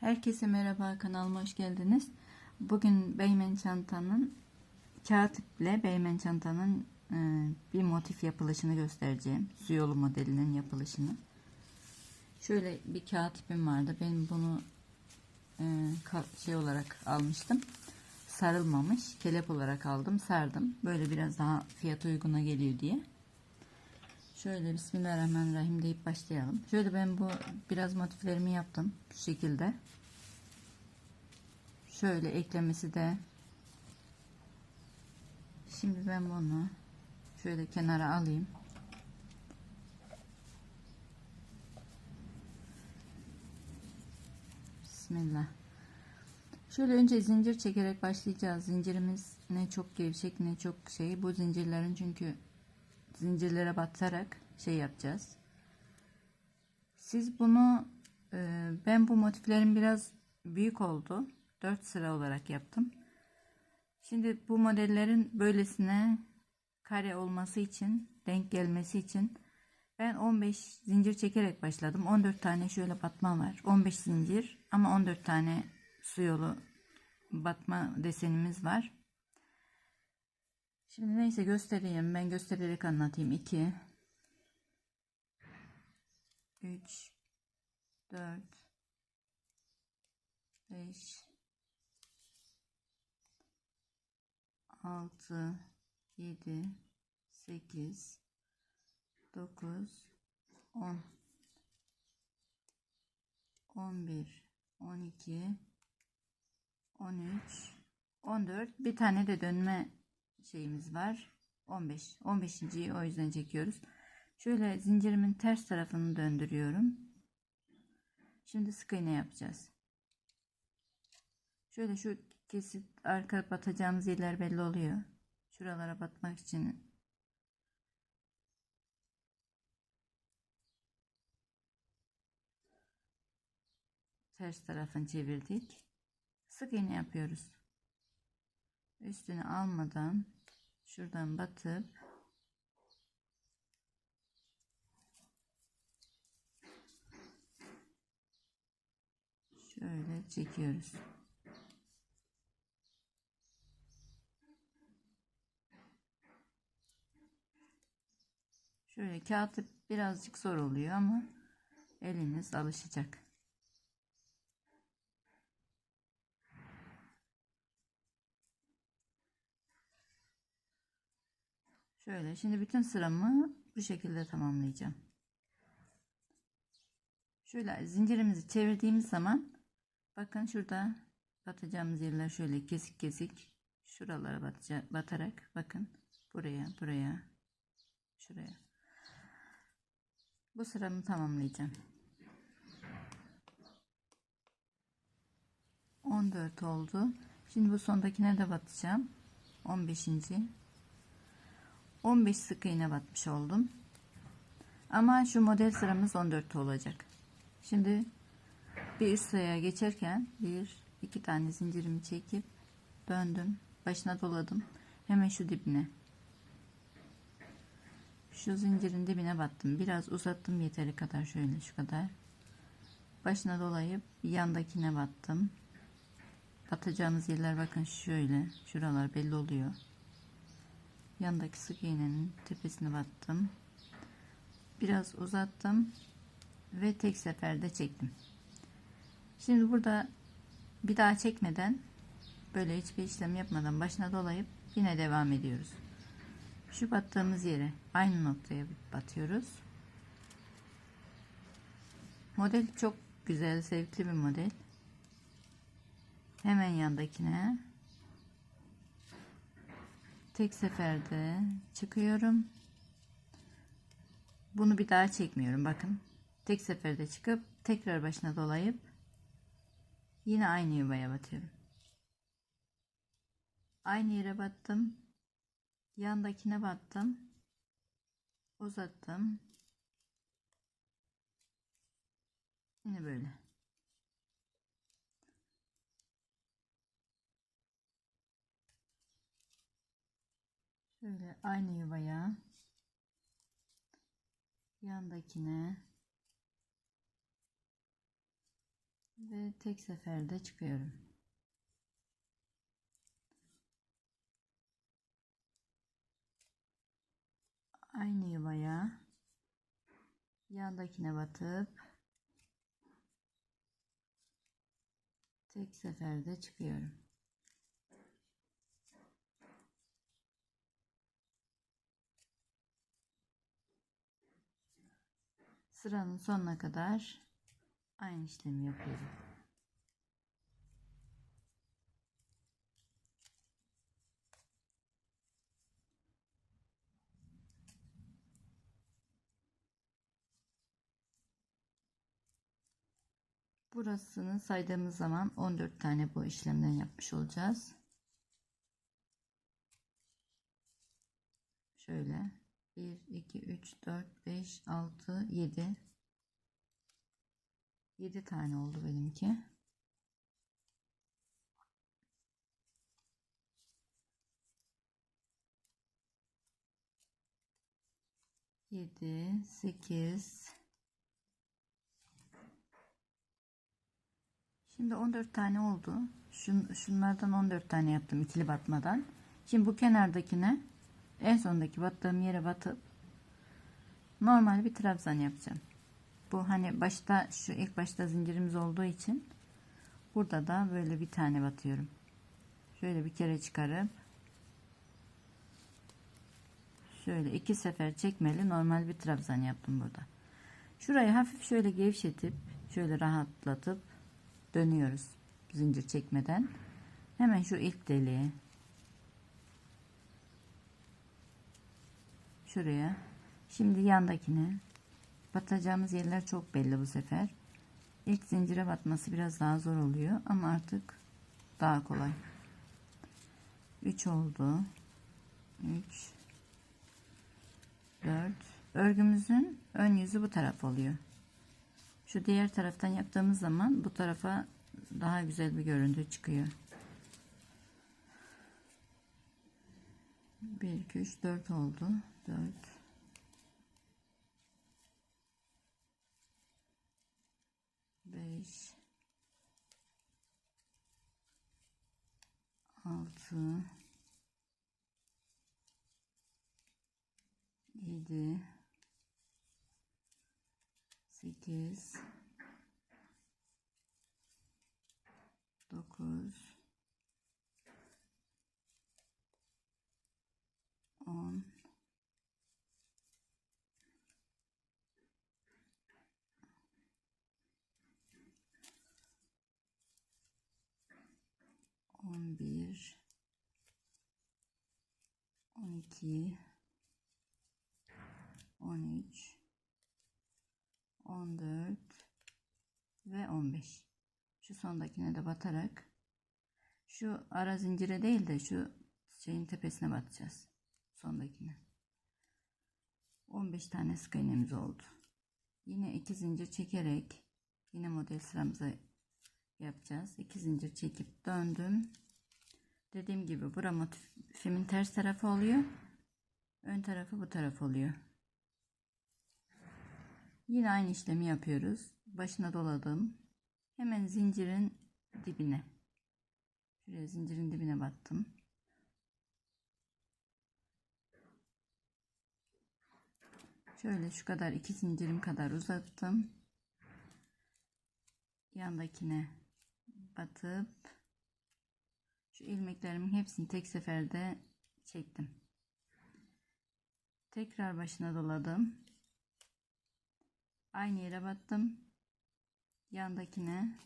Herkese merhaba kanalıma hoş geldiniz. Bugün Beymen çantanın kağıt iple Beymen çantanın e, bir motif yapılışını göstereceğim. Su yolu modelinin yapılışını. Şöyle bir kağıt ipim vardı. Ben bunu e, şey olarak almıştım. Sarılmamış. Kelep olarak aldım. Sardım. Böyle biraz daha fiyat uyguna geliyor diye. Şöyle Bismillahirrahmanirrahim deyip başlayalım. Şöyle ben bu biraz motiflerimi yaptım. Şu şekilde. Şöyle eklemesi de. Şimdi ben bunu şöyle kenara alayım. Bismillah. Şöyle önce zincir çekerek başlayacağız. Zincirimiz ne çok gevşek ne çok şey. Bu zincirlerin çünkü zincirlere batarak şey yapacağız. Siz bunu e, ben bu motiflerim biraz büyük oldu. 4 sıra olarak yaptım. Şimdi bu modellerin böylesine kare olması için, denk gelmesi için ben 15 zincir çekerek başladım. 14 tane şöyle batma var. 15 zincir ama 14 tane su yolu batma desenimiz var. Şimdi neyse göstereyim. Ben göstererek anlatayım. 2 3 4 5 6 7 8 9 10 11 12 13 14 bir tane de dönme şeyimiz var. 15 15. o yüzden çekiyoruz. Şöyle zincirimin ters tarafını döndürüyorum. Şimdi sık iğne yapacağız. Şöyle şu kesit arka batacağımız yerler belli oluyor. Şuralara batmak için. Ters tarafını çevirdik. Sık iğne yapıyoruz üstüne almadan şuradan batıp şöyle çekiyoruz. Şöyle kağıt birazcık zor oluyor ama eliniz alışacak. Şöyle şimdi bütün sıramı bu şekilde tamamlayacağım. Şöyle zincirimizi çevirdiğimiz zaman bakın şurada batacağımız yerler şöyle kesik kesik şuralara batarak bakın buraya buraya şuraya bu sıramı tamamlayacağım. 14 oldu. Şimdi bu sondakine de batacağım. 15. 15 sık iğne batmış oldum. Ama şu model sıramız 14 olacak. Şimdi bir üst sıraya geçerken bir iki tane zincirimi çekip döndüm. Başına doladım. Hemen şu dibine. Şu zincirin dibine battım. Biraz uzattım yeteri kadar şöyle şu kadar. Başına dolayıp yandakine battım. Batacağımız yerler bakın şöyle. Şuralar belli oluyor yandaki sık iğnenin tepesine battım. Biraz uzattım ve tek seferde çektim. Şimdi burada bir daha çekmeden böyle hiçbir işlem yapmadan başına dolayıp yine devam ediyoruz. Şu battığımız yere aynı noktaya batıyoruz. Model çok güzel zevkli bir model. Hemen yandakine tek seferde çıkıyorum. Bunu bir daha çekmiyorum. Bakın. Tek seferde çıkıp tekrar başına dolayıp yine aynı yuvaya batıyorum. Aynı yere battım. Yandakine battım. Uzattım. Yine böyle. Şöyle aynı yuvaya yandakine Ve tek seferde çıkıyorum. Aynı yuvaya yandakine batıp tek seferde çıkıyorum. Sıranın sonuna kadar aynı işlemi yapıyorum. Burasını saydığımız zaman 14 tane bu işlemden yapmış olacağız. Şöyle 1 2 3 4 5 6 7 7 tane oldu benimki. Yedi, sekiz, Şimdi 14 tane oldu. Şun, şunlardan 14 tane yaptım ikili batmadan. Şimdi bu kenardakine en sondaki battığım yere batıp normal bir trabzan yapacağım. Bu hani başta şu ilk başta zincirimiz olduğu için burada da böyle bir tane batıyorum. Şöyle bir kere çıkarıp şöyle iki sefer çekmeli normal bir trabzan yaptım burada. Şurayı hafif şöyle gevşetip şöyle rahatlatıp dönüyoruz zincir çekmeden hemen şu ilk deliğe şuraya. Şimdi yandakine. Batacağımız yerler çok belli bu sefer. İlk zincire batması biraz daha zor oluyor ama artık daha kolay. 3 oldu. 3 4 örgümüzün ön yüzü bu taraf oluyor. Şu diğer taraftan yaptığımız zaman bu tarafa daha güzel bir görüntü çıkıyor. 1 2 3 4 oldu. 4 5 6 7 8 9 10 11 12 13 14 ve 15 şu sondakine de batarak şu ara zincire değil de şu şeyin tepesine batacağız sondakine. 15 tane sık iğnemiz oldu. Yine iki zincir çekerek yine model sıramıza yapacağız iki zincir çekip döndüm dediğim gibi bura motifimin ters tarafı oluyor ön tarafı bu taraf oluyor Yine aynı işlemi yapıyoruz. Başına doladım. Hemen zincirin dibine. Şuraya zincirin dibine battım. Şöyle şu kadar iki zincirim kadar uzattım. Yandakine batıp şu ilmeklerimin hepsini tek seferde çektim. Tekrar başına doladım. Aynı yere battım. Yandakine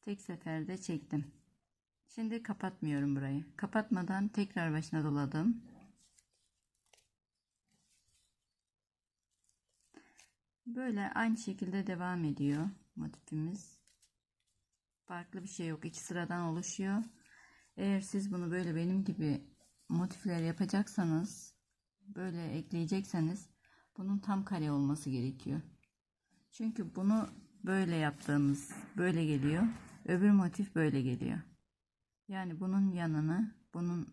tek seferde çektim. Şimdi kapatmıyorum burayı. Kapatmadan tekrar başına doladım. Böyle aynı şekilde devam ediyor motifimiz. Farklı bir şey yok. İki sıradan oluşuyor. Eğer siz bunu böyle benim gibi motifler yapacaksanız böyle ekleyecekseniz bunun tam kare olması gerekiyor. Çünkü bunu böyle yaptığımız böyle geliyor. Öbür motif böyle geliyor. Yani bunun yanını bunun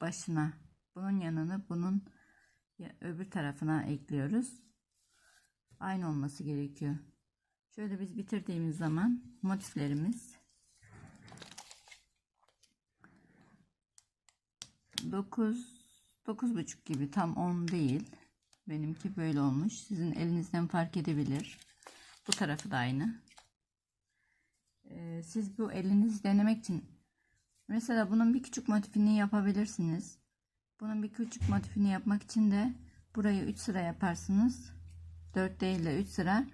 başına bunun yanını bunun öbür tarafına ekliyoruz. Aynı olması gerekiyor. Şöyle biz bitirdiğimiz zaman motiflerimiz 9 9,5 gibi tam 10 değil. Benimki böyle olmuş. Sizin elinizden fark edebilir. Bu tarafı da aynı. Ee, siz bu eliniz denemek için mesela bunun bir küçük motifini yapabilirsiniz. Bunun bir küçük motifini yapmak için de burayı 3 sıra yaparsınız. 4 değil de 3 sıra.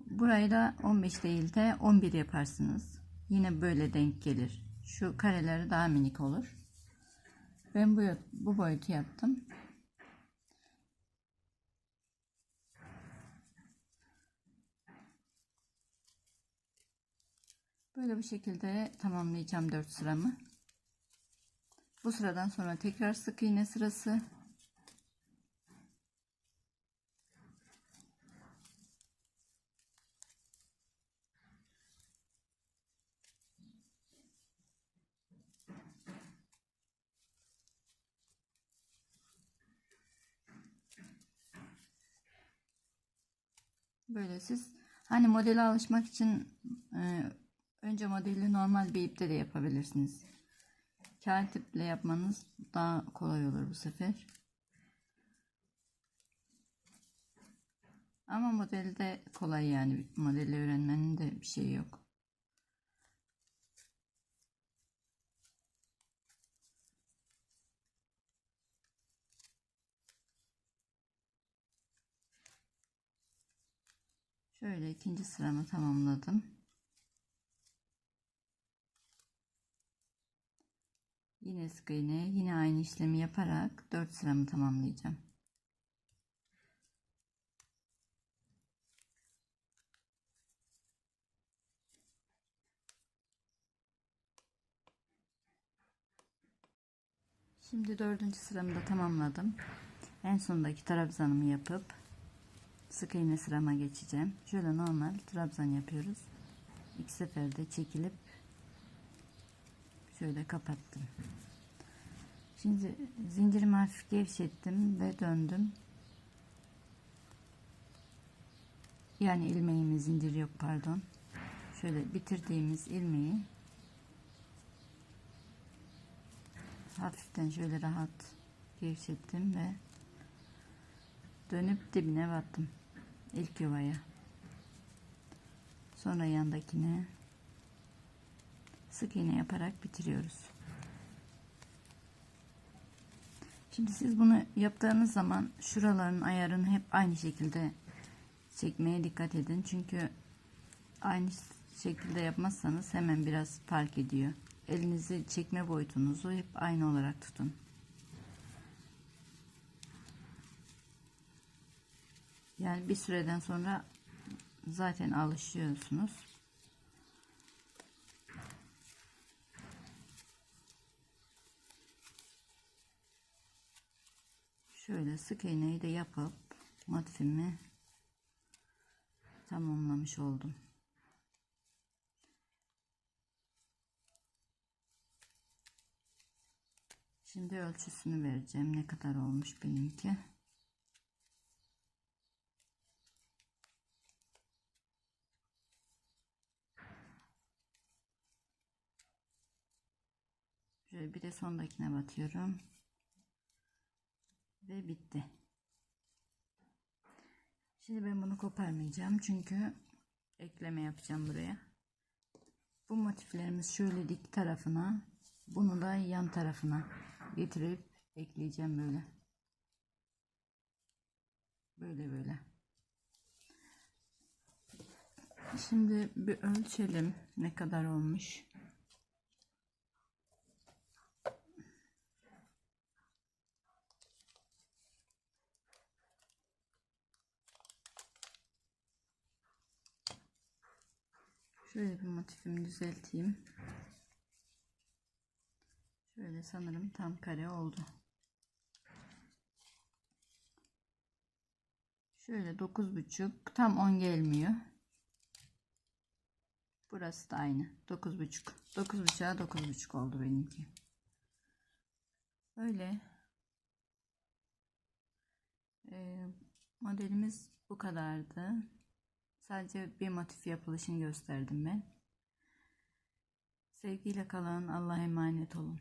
Burayı da 15 değil de 11 yaparsınız. Yine böyle denk gelir. Şu kareleri daha minik olur. Ben bu, bu boyutu yaptım. Böyle bir şekilde tamamlayacağım 4 sıramı. Bu sıradan sonra tekrar sık iğne sırası. Böyle siz hani modele alışmak için e, önce modeli normal bir ipte de yapabilirsiniz. Kağıt iple yapmanız daha kolay olur bu sefer. Ama modelde kolay yani modeli öğrenmenin de bir şeyi yok. Şöyle ikinci sıramı tamamladım. Yine sık iğne, yine aynı işlemi yaparak 4 sıramı tamamlayacağım. Şimdi dördüncü sıramı da tamamladım. En sondaki trabzanımı yapıp sık iğne sırama geçeceğim. Şöyle normal trabzan yapıyoruz. İki seferde çekilip şöyle kapattım. Şimdi zincirimi hafif gevşettim ve döndüm. Yani ilmeğimi zincir yok pardon. Şöyle bitirdiğimiz ilmeği hafiften şöyle rahat gevşettim ve dönüp dibine battım ilk yuvaya. Sonra yandakine sık iğne yaparak bitiriyoruz. Şimdi siz bunu yaptığınız zaman şuraların ayarını hep aynı şekilde çekmeye dikkat edin. Çünkü aynı şekilde yapmazsanız hemen biraz fark ediyor. Elinizi çekme boyutunuzu hep aynı olarak tutun Yani bir süreden sonra zaten alışıyorsunuz. Şöyle sık iğneyi de yapıp motifimi tamamlamış oldum. Şimdi ölçüsünü vereceğim. Ne kadar olmuş benimki. Şöyle bir de sondakine batıyorum. Ve bitti. Şimdi ben bunu koparmayacağım. Çünkü ekleme yapacağım buraya. Bu motiflerimiz şöyle dik tarafına. Bunu da yan tarafına getirip ekleyeceğim böyle. Böyle böyle. Şimdi bir ölçelim ne kadar olmuş. Şöyle bir motifimi düzelteyim. Şöyle sanırım tam kare oldu. Şöyle dokuz buçuk tam 10 gelmiyor. Burası da aynı. Dokuz buçuk. Dokuz buçuğa dokuz buçuk oldu benimki. Öyle. Ee, modelimiz bu kadardı. Sadece bir motif yapılışını gösterdim ben. Sevgiyle kalın. Allah'a emanet olun.